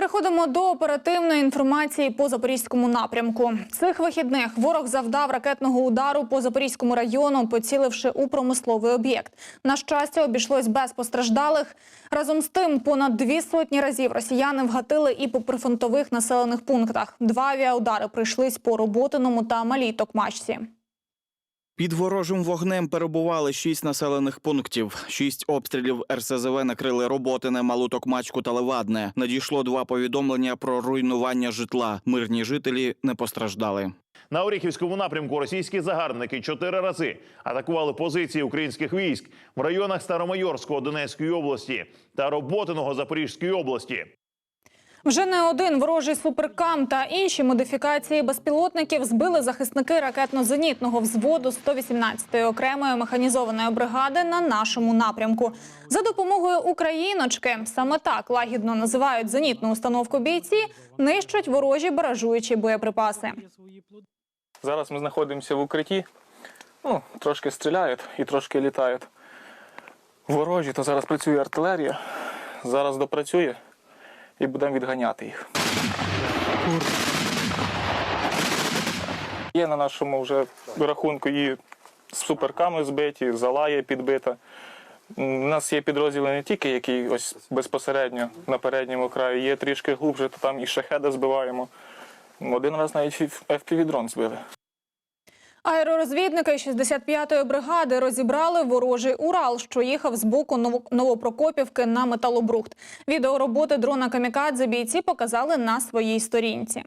Переходимо до оперативної інформації по запорізькому напрямку. Цих вихідних ворог завдав ракетного удару по запорізькому району, поціливши у промисловий об'єкт. На щастя, обійшлось без постраждалих. Разом з тим, понад дві сотні разів росіяни вгатили і по прифронтових населених пунктах. Два авіаудари прийшлись по роботиному та малій токмачці. Під ворожим вогнем перебували шість населених пунктів. Шість обстрілів РСЗВ накрили Роботине, Малу Токмачку та Левадне. Надійшло два повідомлення про руйнування житла. Мирні жителі не постраждали. На Оріхівському напрямку російські загарбники чотири рази атакували позиції українських військ в районах Старомайорського Донецької області та Роботиного Запорізької області. Вже не один ворожий суперкам та інші модифікації безпілотників збили захисники ракетно-зенітного взводу 118-ї окремої механізованої бригади на нашому напрямку. За допомогою україночки, саме так лагідно називають зенітну установку бійці, нищать ворожі баражуючі боєприпаси. Зараз ми знаходимося в укритті. Ну, трошки стріляють і трошки літають. Ворожі, то зараз працює артилерія. Зараз допрацює і будемо відганяти їх. Є на нашому вже рахунку і суперками збиті, зала є підбита. У нас є підрозділи не тільки, які ось безпосередньо на передньому краї, є трішки глубже, то там і шахеди збиваємо. Один раз навіть FPV-дрон збили. Аеророзвідники 65-ї бригади розібрали ворожий Урал, що їхав з боку Ново- Новопрокопівки на металобрухт. Відео роботи дрона Камікадзе бійці показали на своїй сторінці.